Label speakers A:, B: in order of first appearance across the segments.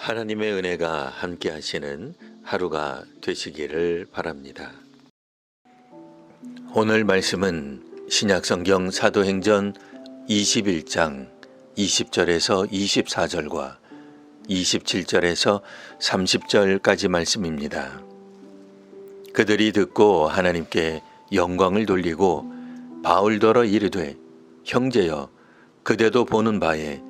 A: 하나님의 은혜가 함께 하시는 하루가 되시기를 바랍니다. 오늘 말씀은 신약성경 사도행전 21장 20절에서 24절과 27절에서 30절까지 말씀입니다. 그들이 듣고 하나님께 영광을 돌리고 바울더러 이르되 형제여 그대도 보는 바에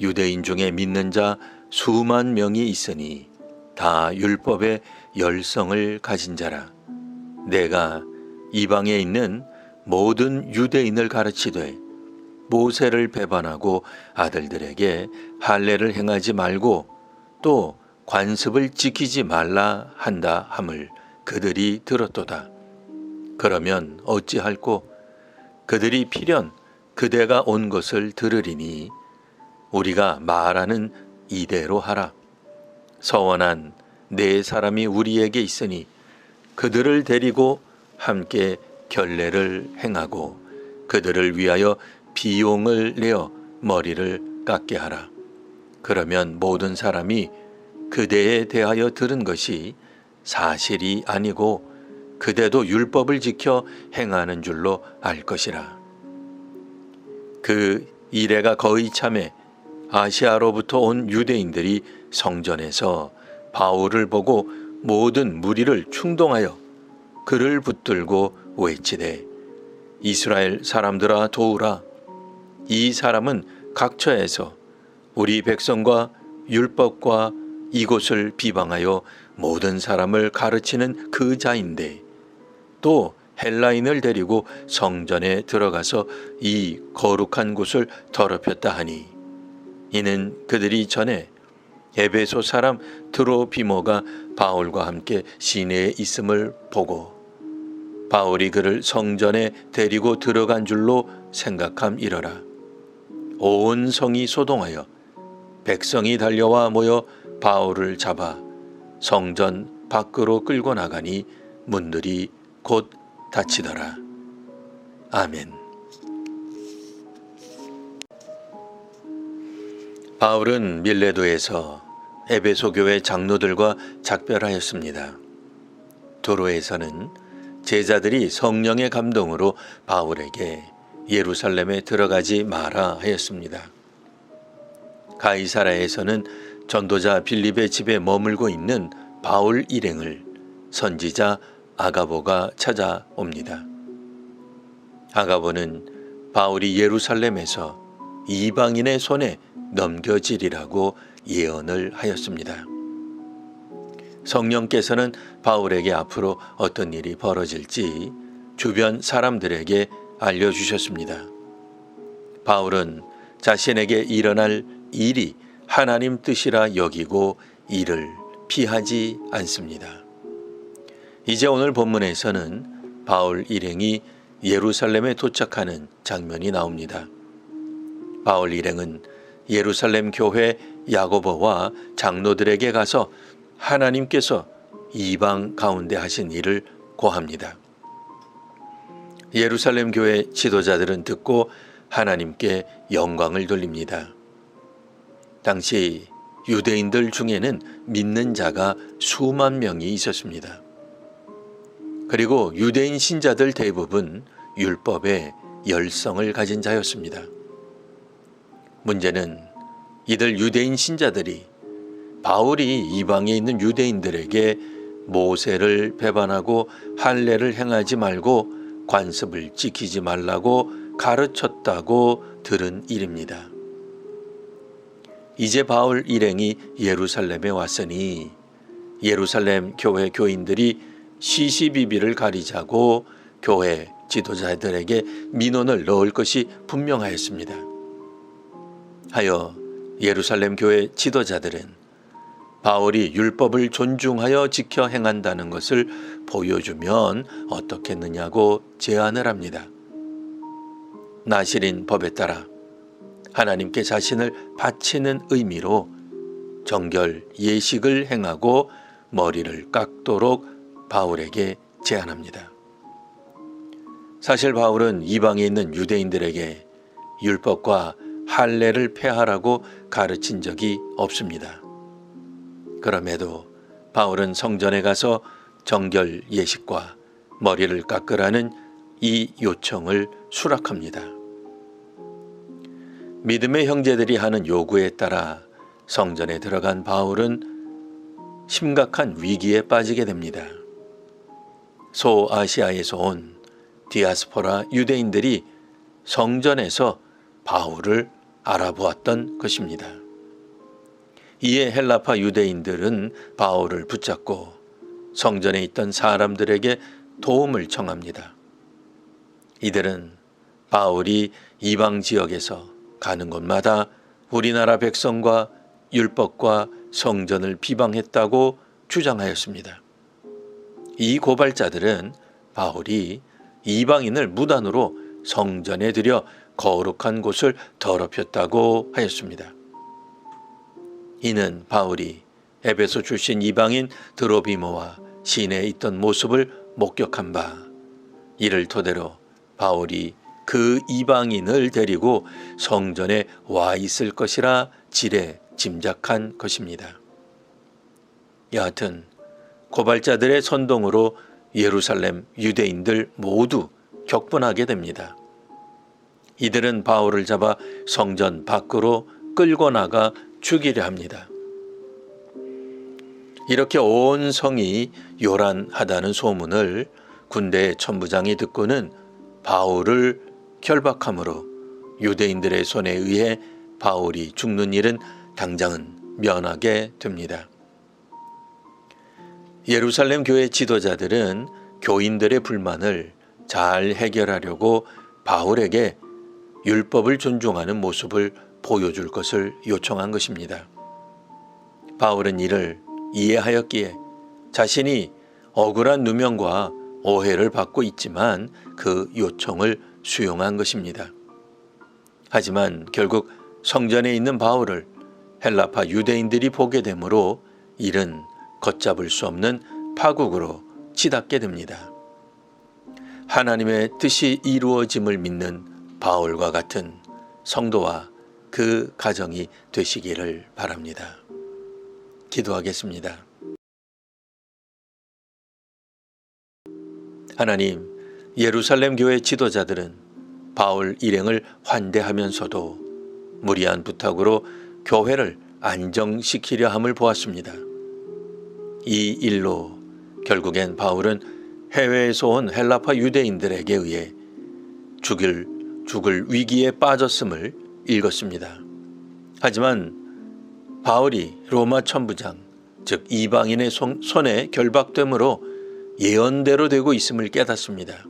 A: 유대인 중에 믿는 자 수만 명이 있으니 다 율법의 열성을 가진 자라 내가 이방에 있는 모든 유대인을 가르치되 모세를 배반하고 아들들에게 할례를 행하지 말고 또 관습을 지키지 말라 한다 함을 그들이 들었도다. 그러면 어찌할꼬 그들이 필연 그대가 온 것을 들으리니 우리가 말하는 이대로 하라. 서원한 네 사람이 우리에게 있으니 그들을 데리고 함께 결례를 행하고 그들을 위하여 비용을 내어 머리를 깎게 하라. 그러면 모든 사람이 그대에 대하여 들은 것이 사실이 아니고 그대도 율법을 지켜 행하는 줄로 알 것이라. 그 이래가 거의 참에 아시아로부터 온 유대인들이 성전에서 바울을 보고 모든 무리를 충동하여 그를 붙들고 외치되 이스라엘 사람들아 도우라. 이 사람은 각처에서 우리 백성과 율법과 이곳을 비방하여 모든 사람을 가르치는 그 자인데 또 헬라인을 데리고 성전에 들어가서 이 거룩한 곳을 더럽혔다 하니 이는 그들이 전에 에베소 사람 드로비모가 바울과 함께 시내에 있음을 보고 바울이 그를 성전에 데리고 들어간 줄로 생각함이러라. 온 성이 소동하여 백성이 달려와 모여 바울을 잡아 성전 밖으로 끌고 나가니 문들이 곧 닫히더라. 아멘. 바울은 밀레도에서 에베소 교회 장로들과 작별하였습니다. 도로에서는 제자들이 성령의 감동으로 바울에게 예루살렘에 들어가지 마라 하였습니다. 가이사라에서는 전도자 빌립의 집에 머물고 있는 바울 일행을 선지자 아가보가 찾아옵니다. 아가보는 바울이 예루살렘에서 이방인의 손에 넘겨지리라고 예언을 하였습니다. 성령께서는 바울에게 앞으로 어떤 일이 벌어질지 주변 사람들에게 알려주셨습니다. 바울은 자신에게 일어날 일이 하나님 뜻이라 여기고 이를 피하지 않습니다. 이제 오늘 본문에서는 바울 일행이 예루살렘에 도착하는 장면이 나옵니다. 바울 일행은 예루살렘 교회 야고보와 장로들에게 가서 하나님께서 이방 가운데 하신 일을 고합니다. 예루살렘 교회 지도자들은 듣고 하나님께 영광을 돌립니다. 당시 유대인들 중에는 믿는 자가 수만 명이 있었습니다. 그리고 유대인 신자들 대부분 율법에 열성을 가진 자였습니다. 문제는 이들 유대인 신자들이 바울이 이방에 있는 유대인들에게 모세를 배반하고 할례를 행하지 말고 관습을 지키지 말라고 가르쳤다고 들은 일입니다. 이제 바울 일행이 예루살렘에 왔으니 예루살렘 교회 교인들이 시시비비를 가리자고 교회 지도자들에게 민원을 넣을 것이 분명하였습니다. 하여 예루살렘 교회 지도자들은 바울이 율법을 존중하여 지켜 행한다는 것을 보여주면 어떻겠느냐고 제안을 합니다. 나실인 법에 따라 하나님께 자신을 바치는 의미로 정결 예식을 행하고 머리를 깎도록 바울에게 제안합니다. 사실 바울은 이방에 있는 유대인들에게 율법과 할례를 폐하라고 가르친 적이 없습니다. 그럼에도 바울은 성전에 가서 정결 예식과 머리를 깎으라는 이 요청을 수락합니다. 믿음의 형제들이 하는 요구에 따라 성전에 들어간 바울은 심각한 위기에 빠지게 됩니다. 소아시아에서 온 디아스포라 유대인들이 성전에서 바울을 알아보았던 것입니다. 이에 헬라파 유대인들은 바울을 붙잡고 성전에 있던 사람들에게 도움을 청합니다. 이들은 바울이 이방 지역에서 가는 곳마다 우리나라 백성과 율법과 성전을 비방했다고 주장하였습니다. 이 고발자들은 바울이 이방인을 무단으로 성전에 들여 거룩한 곳을 더럽혔다고 하였습니다. 이는 바울이 에베소 출신 이방인 드로비모와 시내에 있던 모습을 목격한 바 이를 토대로 바울이 그 이방인을 데리고 성전에 와 있을 것이라 지레 짐작한 것입니다. 여하튼 고발자들의 선동으로 예루살렘 유대인들 모두 격분하게 됩니다. 이들은 바울을 잡아 성전 밖으로 끌고 나가 죽이려 합니다. 이렇게 온 성이 요란하다는 소문을 군대 천부장이 듣고는 바울을 결박함으로 유대인들의 손에 의해 바울이 죽는 일은 당장은 면하게 됩니다. 예루살렘 교회 지도자들은 교인들의 불만을 잘 해결하려고 바울에게 율법을 존중하는 모습을 보여줄 것을 요청한 것입니다. 바울은 이를 이해하였기에 자신이 억울한 누명과 오해를 받고 있지만 그 요청을 수용한 것입니다. 하지만 결국 성전에 있는 바울을 헬라파 유대인들이 보게 되므로 일은 걷잡을 수 없는 파국으로 치닫게 됩니다. 하나님의 뜻이 이루어짐을 믿는 바울과 같은 성도와 그 가정이 되시기를 바랍니다. 기도하겠습니다. 하나님, 예루살렘 교회 지도자들은 바울 일행을 환대하면서도 무리한 부탁으로 교회를 안정시키려 함을 보았습니다. 이 일로 결국엔 바울은 해외에서 온 헬라파 유대인들에게 의해 죽일 죽을 위기에 빠졌음을 읽었습니다. 하지만 바울이 로마 천부장 즉 이방인의 손에 결박됨으로 예언대로 되고 있음을 깨닫습니다.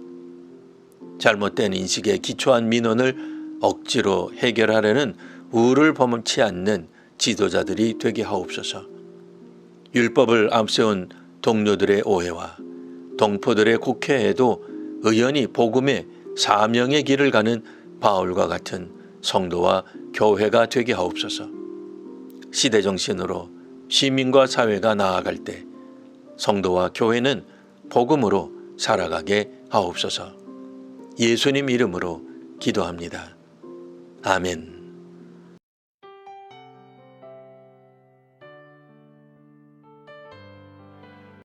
A: 잘못된 인식에 기초한 민원을 억지로 해결하려는 우를 범치 않는 지도자들이 되게 하옵소서. 율법을 앞세운 동료들의 오해와 동포들의 국회에도 의연히 복음의 사명의 길을 가는 바울과 같은 성도와 교회가 되게 하옵소서. 시대 정신으로 시민과 사회가 나아갈 때 성도와 교회는 복음으로 살아가게 하옵소서. 예수님 이름으로 기도합니다. 아멘.